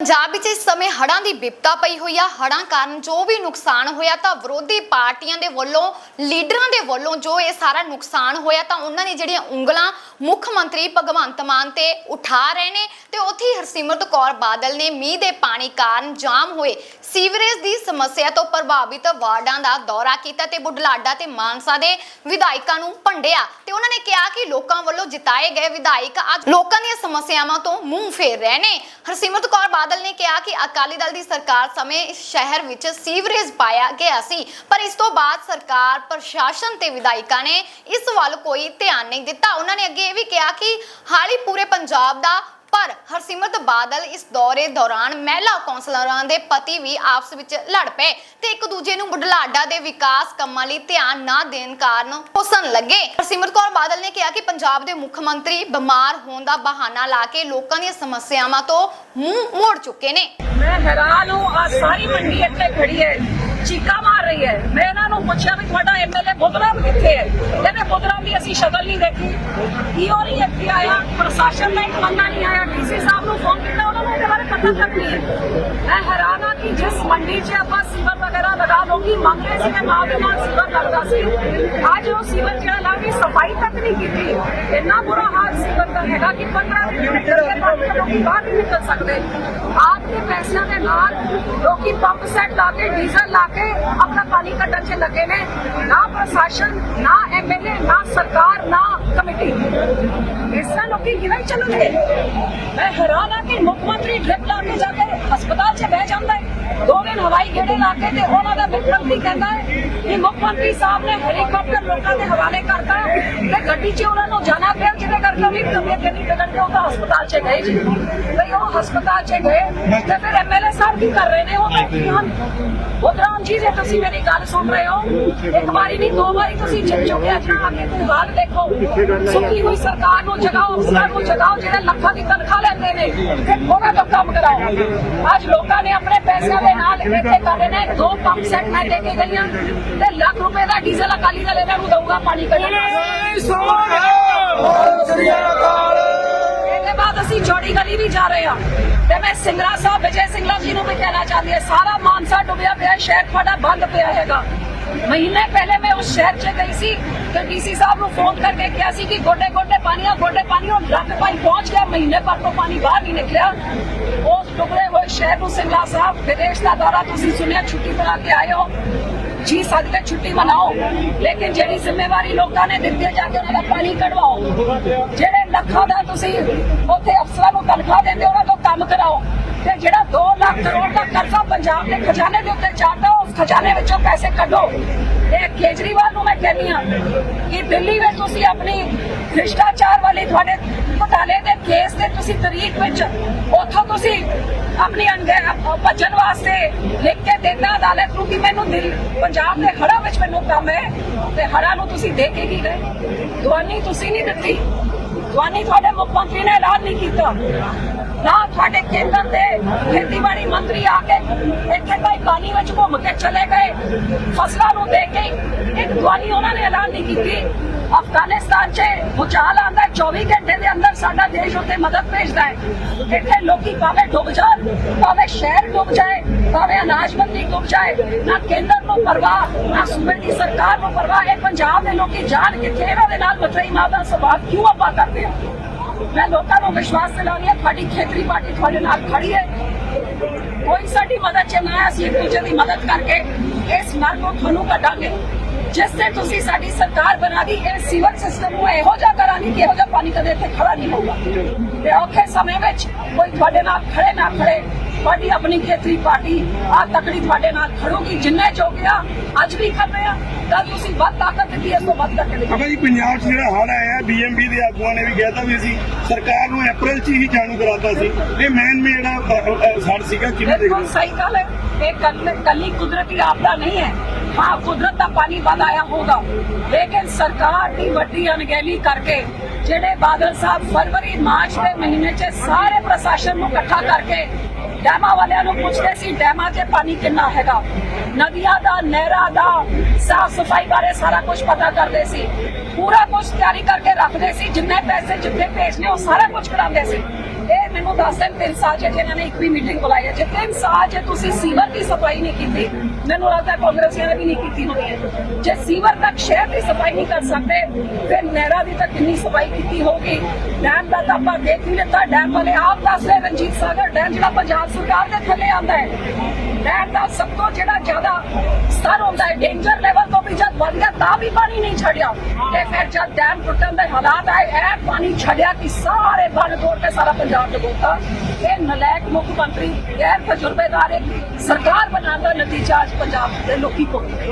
ਪੰਜਾਬ ਵਿੱਚ ਇਸ ਸਮੇਂ ਹੜ੍ਹਾਂ ਦੀ ਵਿਪਤਾ ਪਈ ਹੋਈ ਆ। ਹੜ੍ਹਾਂ ਕਾਰਨ ਜੋ ਵੀ ਨੁਕਸਾਨ ਹੋਇਆ ਤਾਂ ਵਿਰੋਧੀ ਪਾਰਟੀਆਂ ਦੇ ਵੱਲੋਂ, ਲੀਡਰਾਂ ਦੇ ਵੱਲੋਂ ਜੋ ਇਹ ਸਾਰਾ ਨੁਕਸਾਨ ਹੋਇਆ ਤਾਂ ਉਹਨਾਂ ਨੇ ਜਿਹੜੀਆਂ ਉਂਗਲਾਂ ਮੁੱਖ ਮੰਤਰੀ ਭਗਵੰਤ ਮਾਨ ਤੇ ਉਠਾ ਰਹੇ ਨੇ ਤੇ ਉੱਥੇ ਹਰਸਿਮਰਤ ਕੌਰ ਬਾਦਲ ਨੇ ਮੀਂਹ ਦੇ ਪਾਣੀ ਕਾਰਨ ਜਾਮ ਹੋਏ। ਸੀਵਰੇਜ ਦੀ ਸਮੱਸਿਆ ਤੋਂ ਪ੍ਰਭਾਵਿਤ ਵਾਰਡਾਂ ਦਾ ਦੌਰਾ ਕੀਤਾ ਤੇ ਬੁਢਲਾਡਾ ਤੇ ਮਾਨਸਾ ਦੇ ਵਿਧਾਇਕਾਂ ਨੂੰ ਭੰਡਿਆ ਤੇ ਉਹਨਾਂ ਨੇ ਕਿਹਾ ਕਿ ਲੋਕਾਂ ਵੱਲੋਂ ਜਿਤਾਏ ਗਏ ਵਿਧਾਇਕ ਅੱਜ ਲੋਕਾਂ ਦੀਆਂ ਸਮੱਸਿਆਵਾਂ ਤੋਂ ਮੂੰਹ ਫੇਰ ਰਹੇ ਨੇ। ਹਰਸਿਮਰਤ ਕੌਰ ਬਾਦਲ ਨੇ ਕਿਹਾ ਕਿ ਅਕਾਲੀ ਦਲ ਦੀ ਸਰਕਾਰ ਸਮੇਂ ਸ਼ਹਿਰ ਵਿੱਚ ਸੀਵਰੇਜ ਪਾਇਆ ਗਿਆ ਸੀ, ਪਰ ਇਸ ਤੋਂ ਬਾਅਦ ਸਰਕਾਰ ਪ੍ਰਸ਼ਾਸਨ ਤੇ ਵਿਧਾਇਕਾਂ ਨੇ ਇਸ ਵੱਲ ਕੋਈ ਧਿਆਨ ਨਹੀਂ ਦਿੱਤਾ। ਉਹਨਾਂ ਨੇ ਅੱਗੇ ਇਹ ਵੀ ਕਿਹਾ ਕਿ ਹਾਲੀ ਪੂਰੇ ਪੰਜਾਬ ਦਾ ਪਰ ਹਰਸਿਮਰਤ ਬਾਦਲ ਇਸ ਦੌਰੇ ਦੌਰਾਨ ਮਹਿਲਾ ਕੌਂਸਲਰਾਂ ਦੇ ਪਤੀ ਵੀ ਆਪਸ ਵਿੱਚ ਲੜ ਪਏ ਤੇ ਇੱਕ ਦੂਜੇ ਨੂੰ ਬੁਢਲਾਡਾ ਦੇ ਵਿਕਾਸ ਕੰਮਾਂ ਲਈ ਧਿਆਨ ਨਾ ਦੇਣ ਕਾਰਨ ਹੁਸਨ ਲੱਗੇ। ਹਰਸਿਮਰਤ ਕੌਰ ਬਾਦਲ ਨੇ ਕਿਹਾ ਕਿ ਪੰਜਾਬ ਦੇ ਮੁੱਖ ਮੰਤਰੀ ਬਿਮਾਰ ਹੋਣ ਦਾ ਬਹਾਨਾ ਲਾ ਕੇ ਲੋਕਾਂ ਦੀਆਂ ਸਮੱਸਿਆਵਾਂ ਤੋਂ ਮੂੰਹ ਮੋੜ ਚੁੱਕੇ ਨੇ। ਮੈਂ ਹੈਰਾਨ ਹਾਂ ਆ ਸਾਰੀ ਮੰਡੀ ਇੱਥੇ ਖੜੀ ਹੈ। ਚੀਕਾ ਰਹੀ ਹੈ। ਮੈਂ ਇਹਨਾਂ ਨੂੰ ਪੁੱਛਿਆ ਵੀ ਤੁਹਾਡਾ ਐਮਐਲਏ ਬੁੱਧਰਾਮ ਕਿੱਥੇ ਹੈ? ਕਹਿੰਦੇ ਬੁੱਧਰਾਮ ਦੀ ਅਸੀਂ ਸ਼ਕਲ ਨਹੀਂ ਦੇਖੀ। ਕੀ ਹੋ ਨਹੀਂ ਇੱਥੇ ਆਇਆ? ਪ੍ਰਸ਼ਾਸਨ ਦਾ ਇੱਕ ਬੰਦਾ ਨਹੀਂ ਆਇਆ। ਡੀਸੀ ਸਾਹਿਬ ਨੂੰ ਇਹਦੇ ਬਾਰੇ ਪਤਾ ਤੱਕ ਨਹੀਂ ਹੈ ਮੈਂ ਹੈਰਾਨ ਹਾਂ ਕਿ ਜਿਸ ਮੰਡੀ 'ਚ ਆਪਾਂ ਸੀਵਰ ਵਗੈਰਾ ਲਗਾ ਲੋਕੀ ਮੰਗ ਰਹੇ ਸੀ ਨਾਲ ਦੇ ਨਾਲ ਸੀਵਰ ਲੱਗਦਾ ਸੀ ਅੱਜ ਉਹ ਸੀਵਰ ਜਿਹੜਾ ਲਾ ਕੇ ਸਫ਼ਾਈ ਤੱਕ ਨਹੀਂ ਕੀਤੀ ਇੰਨਾ ਬੁਰਾ ਹਾਲ ਸੀਵਰ ਦਾ ਹੈਗਾ ਕਿ 15 ਮਿੰਟ ਦੇ ਬਾਅਦ ਲੋਕੀ ਬਾਹਰ ਨਹੀਂ ਨਿਕਲ ਸਕਦੇ ਆਪ ਦੇ ਪੈਸਿਆਂ ਦੇ ਨਾਲ ਲੋਕੀ ਪੰਪ ਸੈੱਟ ਲਾ ਕੇ ਡੀਜ਼ਲ ਲਾ ਕੇ ਆਪਣਾ ਪਾਣੀ ਕੱਢਣ 'ਚ ਲੱਗੇ ਨੇ ਨਾ ਪ੍ਰਸ਼ਾਸਨ ਨਾ ਐਮਐਲਏ ਨਾ ਸਰਕਾਰ ਨਾ ਕਮੇਟੀ ਇਸ ਤਰ੍ਹਾਂ ਲੋਕੀ ਕਿਵੇਂ ਚੱਲਣਗੇ ਮੈਂ ਹੈਰਾਨ ਆ ਕਿ ਮੁੱਖ ਮੰਤਰੀ ਡ੍ਰਿਪ ਲਾ ਕੇ ਜਾ ਕੇ ਹਸਪਤਾਲ 'ਚ ਬਹਿ ਜਾਂਦਾ ਹੈ ਦੋ ਦਿਨ ਹਵਾਈ ਗੇੜੇ ਉਹਨਾਂ ਦਾ ਮੁੱਖ ਮੰਤਰੀ ਕਹਿੰਦਾ ਕਿ ਮੁੱਖ ਮੰਤਰੀ ਸਾਹਿਬ ਨੇ ਹੈਲੀਕਾਪਟਰ ਲੋਕਾਂ ਦੇ ਹਵਾਲੇ ਕਰਤਾ ਤੇ ਗੱਡੀ 'ਚ ਉਹਨਾਂ ਨੂੰ ਜਾਣਾ ਪਿਆ, ਜਿਹਦੇ ਕਰਕੇ ਵੀ ਤਬੀਅਤ ਨਹੀਂ ਵਿਗੜ ਕੇ ਉਹ ਤਾਂ ਹਸਪਤਾਲ 'ਚ ਗਏ ਜੀ। ਬਈ ਉਹ ਹਸਪਤਾਲ 'ਚ ਗਏ ਤੇ ਫਿਰ ਐਮਐਲਏ ਸਾਹਿਬ ਕੀ ਕਰ ਉਹ ਬੈਠੇ ਜੀ, ਜੇ ਤੁਸੀਂ ਮੇਰੀ ਗੱਲ ਸੁਣ ਰਹੇ ਹੋ, ਇੱਕ ਵਾਰੀ ਨਹੀਂ, ਦੋ ਵਾਰੀ ਤੁਸੀਂ ਜਿੱਤ ਚੁੱਕੇ ਅੱਜ ਆ ਕੇ ਹਾਲ ਦੇਖੋ। ਸੁੱਕੀ ਹੋਈ ਸਰਕਾਰ ਨੂੰ ਜਗਾਓ, ਅਫਸਰਾਂ ਨੂੰ ਜਗਾਓ, ਜਿਹੜੇ ਲੱਖਾਂ ਦੀ ਤਨਖਾਹ ਲੈਂਦੇ ਨੇ। ਤੇ ਉਹਨਾਂ ਤੋਂ ਕੰਮ ਕਰਾਓ। ਅੱਜ ਲੋਕਾਂ ਨੇ ਆਪਣੇ ਪੈਸਿਆਂ ਦੇ ਨਾਲ ਇੱਥੇ ਕਰ ਰਹੇ ਨੇ। ਦੋ ਪੰਪ ਸੈੱਟ ਮੈਂ ਦੇ ਕੇ ਗਈਆਂ ਤੇ ਲੱਖ ਰੁਪਏ ਦਾ ਡੀਜ਼ਲ ਅਕਾਲੀ ਦਲ ਇਹਨਾਂ ਨੂੰ ਦਊਗਾ ਪਾਣੀ ਕੱਢਣ ਇਹਦੇ ਬਾਅਦ ਅਸੀਂ ਚੌੜੀ ਗਲੀ ਵੀ ਜਾ ਰਹੇ ਹਾਂ। ਤੇ ਮੈਂ ਸਿੰਗਰਾ ਸਾਹਿਬ, ਵਿਜੇ ਸਿੰਗਲਾ ਜੀ ਨੂੰ ਵੀ ਕਹਿਣਾ ਚਾਹੁੰਦੀ ਹਾਂ, ਸਾਰਾ ਮਾਨਸਾ ਡੁੱਬਿਆ ਪਿਆ, ਸ਼ਹਿਰ ਤੁਹਾਡਾ ਬੰਦ ਪਿਆ ਹੈਗਾ। ਮਹੀਨੇ ਪਹਿਲੇ ਮੈਂ ਉਸ ਸ਼ਹਿਰ 'ਚ ਗਈ ਸੀ, ਤੇ ਡੀਸੀ ਸਾਹਿਬ ਨੂੰ ਫੋਨ ਕਰਕੇ ਕਿਹਾ ਸੀ ਕਿ ਗੋਡੇ ਗੋਡੇ ਪਾਣੀ ਆ ਗੋਡੇ ਪਾਣੀ, ਉਹ ਡੱਕ ਪਾਈ ਪਹੁੰਚ ਗਿਆ, ਮਹੀਨੇ ਪਰ ਤੋਂ ਪਾਣੀ ਬਾਹਰ ਨਹੀਂ ਨਿਕਲਿਆ। ਉਸ ਡੁੱਬੇ ਹੋਏ ਸ਼ਹਿਰ ਨੂੰ ਸਿੰਗਲਾ ਸਾਹਿਬ, ਵਿਦੇਸ਼ ਦਾ ਦੌਰਾ ਤੁਸੀਂ ਸੁਣਿਆ, ਛੁੱਟੀ ਬਣਾ ਕੇ ਆਏ ਹੋ। ਜੀ ਸਦਕੇ ਛੁੱਟੀ ਮਨਾਓ। ਲੇਕਿਨ ਜਿਹੜੀ ਜ਼ਿੰਮੇਵਾਰੀ ਲੋਕਾਂ ਨੇ ਦਿੱਤੀ ਜਾ ਕੇ ਉਹਨਾਂ ਦਾ ਪਾਣੀ ਕਢਵਾਓ। ਜਿਹੜੇ ਲੱਖਾਂ ਦਾ ਤੁਸੀਂ ਉੱਥੇ ਅਫਸਰਾਂ ਨੂੰ ਤਨਖਾਹ ਦਿੰਦੇ ਉਹਨਾਂ ਤੋਂ ਕੰਮ ਕਰਾਓ। ਤੇ ਜਿਹੜਾ 2 ਲੱਖ ਕਰੋੜ ਦਾ ਕਰਜ਼ਾ ਪੰਜਾਬ ਦੇ ਖਜ਼ਾਨੇ ਦੇ ਉੱਤੇ ਚੜਦਾ, ਉਸ ਖਜ਼ਾਨੇ ਵਿੱਚੋਂ ਪੈਸੇ ਕੱਢੋ। ਤੇ ਕੇਜਰੀਵਾਲ ਕਹਿੰਦੀ ਹਾਂ ਕਿ ਦਿੱਲੀ ਵਿੱਚ ਤੁਸੀਂ ਆਪਣੀ ਭ੍ਰਿਸ਼ਟਾਚਾਰ ਵਾਲੀ ਤੁਹਾਡੇ ਘੁਟਾਲੇ ਦੇ ਕੇਸ ਤੇ ਤੁਸੀਂ ਤਰੀਕ ਵਿੱਚ ਉੱਥੋਂ ਤੁਸੀਂ ਆਪਣੀ ਭੱਜਣ ਵਾਸਤੇ ਲਿਖ ਕੇ ਦੇਣਾ ਅਦਾਲਤ ਨੂੰ ਕਿ ਮੈਨੂੰ ਦਿੱਲੀ, ਪੰਜਾਬ ਦੇ ਹੜ੍ਹਾਂ ਵਿੱਚ ਮੈਨੂੰ ਕੰਮ ਹੈ ਤੇ ਹੜ੍ਹਾਂ ਨੂੰ ਤੁਸੀਂ ਦੇ ਕੇ ਕੀ ਗਏ? ਦਵਾਨੀ ਤੁਸੀਂ ਨਹੀਂ ਦਿੱਤੀ। ਦਵਾਨੀ ਤੁਹਾਡੇ ਮੁੱਖ ਮੰਤਰੀ ਨੇ ਐਲਾਨ ਨਹੀਂ ਕੀਤਾ। ਨਾ ਤੁਹਾਡੇ ਕੇਂਦਰ ਦੇ ਖੇਤੀਬਾੜੀ ਮੰਤਰੀ ਆ ਕੇ ਪਾਣੀ ਵਿੱਚ ਘੁੰਮ ਕੇ ਚਲੇ ਗਏ ਫਸਲਾਂ ਨੂੰ ਦੇ ਕੇ ਇੱਕ ਦਵਾਨੀ ਉਹਨਾਂ ਨੇ ਐਲਾਨ ਨਹੀਂ ਕੀਤੀ ਅਫਗਾਨਿਸਤਾਨ 'ਚ ਭੂਚਾਲ ਆਂਦਾ 24 ਘੰਟੇ ਦੇ ਅੰਦਰ ਸਾਡਾ ਦੇਸ਼ ਉੱਤੇ ਮਦਦ ਭੇਜਦਾ ਹੈ ਇੱਥੇ ਲੋਕੀ ਭਾਵੇਂ ਡੁੱਬ ਜਾਣ ਭਾਵੇਂ ਸ਼ਹਿਰ ਡੁੱਬ ਜਾਏ ਭਾਵੇਂ ਅਨਾਜ ਮੰਡੀ ਡੁੱਬ ਜਾਏ ਨਾ ਕੇਂਦਰ ਨੂੰ ਪਰਵਾਹ ਨਾ ਸੂਬੇ ਦੀ ਸਰਕਾਰ ਨੂੰ ਪਰਵਾਹ ਇਹ ਪੰਜਾਬ ਦੇ ਲੋਕੀ ਜਾਣ ਕਿੱਥੇ ਇਹਨਾਂ ਦੇ ਨਾਲ ਮਤਰਈ ਮਾਦਾ ਸਵਾਲ ਕਿਉਂ ਆਪਾਂ ਕਰਦੇ ਆ ਮੈਂ ਲੋਕਾਂ ਨੂੰ ਵਿਸ਼ਵਾਸ ਦਿਲਾਉਂਦੀ ਹਾਂ ਤੁਹਾਡੀ ਖੇਤਰੀ ਪਾਰਟੀ ਤੁਹਾਡੇ ਨਾਲ ਖੜੀ ਹੈ ਕੋਈ ਸਾਡੀ ਮਦਦ ਚ ਨਾ ਅਸੀਂ ਇੱਕ ਦੂਜੇ ਦੀ ਮਦਦ ਕਰਕੇ ਇਸ ਨਰ ਨੂੰ ਤੁਹਾਨੂੰ ਕੱਢਾਂਗੇ। ਜਿਸ ਤੇ ਤੁਸੀਂ ਸਾਡੀ ਸਰਕਾਰ ਬਣਾ ਦੀ ਇਹ ਸੀਵਰ ਸਿਸਟਮ ਨੂੰ ਇਹੋ ਜਿਹਾ ਕਰਾਂਗੇ ਕਿ ਇਹੋ ਜਿਹਾ ਪਾਣੀ ਕਦੇ ਇੱਥੇ ਖੜਾ ਨਹੀਂ ਹੋਊਗਾ। ਤੇ ਔਖੇ ਸਮੇਂ ਵਿੱਚ ਕੋਈ ਤੁਹਾਡੇ ਨਾਲ ਖੜੇ ਨਾ ਖੜੇ ਤੁਹਾਡੀ ਆਪਣੀ ਖੇਤਰੀ ਪਾਰਟੀ ਆ ਤਕੜੀ ਤੁਹਾਡੇ ਨਾਲ ਖੜੂਗੀ ਜਿੰਨੇ ਚੋਗਿਆ ਅੱਜ ਵੀ ਕਰ ਰਹੇ ਆ ਤਾਂ ਤੁਸੀਂ ਵੱਧ ਤਾਕਤ ਦਿੱਤੀ ਇਸ ਤੋਂ ਵੱਧ ਕਰਕੇ। ਅਗਾ ਜੀ ਪੰਜਾਬ 'ਚ ਜਿਹੜਾ ਹੜ੍ਹ ਆਇਆ ਬੀਐਮਬੀ ਦੇ ਆਗੂਆਂ ਨੇ ਵੀ ਕਿਹਾ ਤਾਂ ਵੀ ਅਸੀਂ ਸਰਕਾਰ ਨੂੰ ਅਪ੍ਰੈਲ 'ਚ ਹੀ ਜਾਣੂ ਕਰਾਤਾ ਸੀ। ਇਹ ਮੈਨ ਮੇਡ ਸੜ ਸੀਗਾ ਕਿਵੇਂ ਦੇਖਦੇ ਸਹੀ ਗੱਲ ਹੈ। ਇਹ ਕੱਲ ਕੱਲੀ ਕੁਦਰਤੀ ਆਪਦਾ ਨਹੀਂ ਹੈ। ਹਾਂ ਕੁਦਰਤ ਦਾ ਪਾਣੀ ਵੱਧ ਆਇਆ ਹੋਗਾ ਲੇਕਿਨ ਸਰਕਾਰ ਦੀ ਵੱਡੀ ਅਣਗਹਿਲੀ ਕਰਕੇ ਜਿਹੜੇ ਬਾਦਲ ਸਾਹਿਬ ਫਰਵਰੀ, ਮਾਰਚ ਦੇ ਮਹੀਨੇ 'ਚ ਸਾਰੇ ਪ੍ਰਸ਼ਾਸਨ ਨੂੰ ਇਕੱਠਾ ਕਰਕੇ ਡੈਮਾਂ ਵਾਲਿਆਂ ਨੂੰ ਪੁੱਛਦੇ ਸੀ, ਡੈਮਾਂ 'ਚ ਪਾਣੀ ਕਿੰਨਾ ਹੈਗਾ? ਨਦੀਆਂ ਦਾ, ਨਹਿਰਾਂ ਦਾ, ਸਾਫ਼ ਸਫ਼ਾਈ ਬਾਰੇ ਸਾਰਾ ਕੁਝ ਪਤਾ ਕਰਦੇ ਸੀ। ਪੂਰਾ ਕੁਝ ਤਿਆਰੀ ਕਰਕੇ ਰੱਖਦੇ ਸੀ, ਜਿੰਨੇ ਪੈਸੇ ਜਿੱਥੇ ਭੇਜਨੇ ਉਹ ਸਾਰਾ ਕੁਝ ਕਰਾਉਂਦੇ ਸੀ। ਇਹ ਮੈਨੂੰ ਦੱਸ ਦੇਣ ਤਿੰਨ ਸਾਲ ਚ ਜਿਹਨਾਂ ਨੇ ਇੱਕ ਵੀ ਮੀਟਿੰਗ ਬੁਲਾਈ ਹੈ ਜੇ ਤਿੰਨ ਸਾਲ ਚ ਤੁਸੀਂ ਸੀਵਰ ਦੀ ਸਫ਼ਾਈ ਨਹੀਂ ਕੀਤੀ, ਮੈਨੂੰ ਲੱਗਦਾ ਕਾਂਗਰਸੀਆਂ ਨੇ ਵੀ ਨਹੀਂ ਕੀਤੀ ਹੋਣੀ ਹੈ। ਜੇ ਸੀਵਰ ਤੱਕ ਸ਼ਹਿਰ ਦੀ ਸਫ਼ਾਈ ਨਹੀਂ ਕਰ ਸਕਦੇ, ਫਿਰ ਨਹਿਰਾਂ ਦੀ ਤਾਂ ਕਿੰਨੀ ਸਫ਼ਾਈ ਕੀਤੀ ਹੋਗੀ ਡੈਮ ਦਾ ਤਾਂ ਆਪਾਂ ਦੇਖ ਹੀ ਲਿੱਤਾ, ਡੈਮ ਵਾਲੇ ਆਪ ਦੱਸ ਰਹੇ ਰਣਜੀਤ ਸਾਗਰ, ਡੈਮ ਜਿਹੜਾ ਪੰਜਾਬ ਸਰਕਾਰ ਦੇ ਥੱਲੇ ਆਉਂਦਾ ਹੈ, ਡੈਮ ਦਾ ਸਭ ਤੋਂ ਜਿਹੜਾ ਜ਼ਿਆਦਾ ਸਤਰ ਹੁੰਦਾ ਹੈ ਡੇਂਜਰ ਲੈਵਲ ਤੋਂ ਵੀ ਜਦ ਵੱਧ ਗਿਆ, ਤਾਂ ਵੀ ਪਾਣੀ ਨਹੀਂ ਛੱਡਿਆ। ਤੇ ਫਿਰ ਜਦ ਡੈਮ ਟੁੱਟਣ ਦੇ ਹਾਲਾਤ ਆਏ, ਇਹ ਪਾਣੀ ਛੱਡਿਆ ਕਿ ਸਾਰੇ ਬੰਨ ਤੋੜ ਕੇ ਸਾਰਾ ਪੰਜਾਬ ਡਬੋਤਾ ਇਹ ਨਲਾਇਕ ਮੁੱਖ ਮੰਤਰੀ, ਗੈਰ ਤਜਰਬੇਦਾਰ ਇੱਕ ਸਰਕਾਰ ਬਣਾਉਣ ਦਾ ਨਤੀਜਾ ਅੱਜ ਪੰਜਾਬ ਦੇ ਲੋਕੀ ਭੁਗਤ